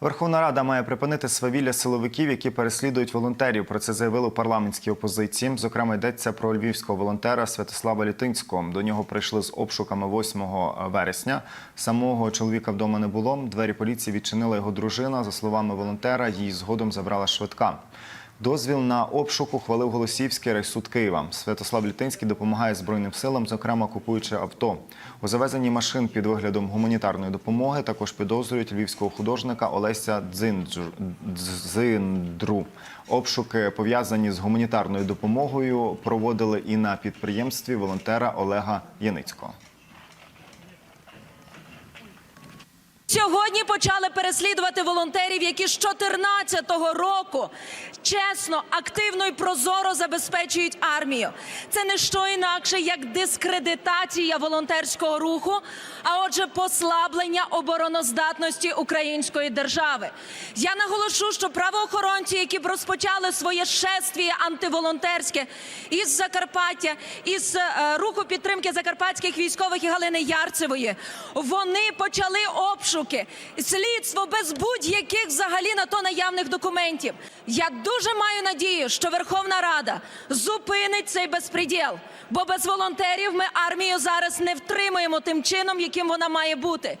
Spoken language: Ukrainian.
Верховна Рада має припинити свавілля силовиків, які переслідують волонтерів. Про це заявили у парламентській опозиції. Зокрема, йдеться про львівського волонтера Святослава Літинського. До нього прийшли з обшуками 8 вересня. Самого чоловіка вдома не було. Двері поліції відчинила його дружина. За словами волонтера, її згодом забрала швидка. Дозвіл на обшук ухвалив Голосіївський райсуд Києва. Святослав Літинський допомагає Збройним силам, зокрема купуючи авто. У завезенні машин під виглядом гуманітарної допомоги також підозрюють львівського художника Олеся Дзиндру. Обшуки, пов'язані з гуманітарною допомогою, проводили і на підприємстві волонтера Олега Яницького. Сьогодні почали переслідувати волонтерів, які з 2014 року чесно, активно і прозоро забезпечують армію. Це не що інакше, як дискредитація волонтерського руху, а отже, послаблення обороноздатності української держави. Я наголошу, що правоохоронці, які б розпочали своє шествіє антиволонтерське із Закарпаття, із е, руху підтримки закарпатських військових і Галини Ярцевої, вони почали обшуки, слідство без будь-яких взагалі на то наявних документів. Я дуже маю надію, що Верховна Рада зупинить цей безпреділ, бо без волонтерів ми армію зараз не втримуємо тим чином, яким вона має бути.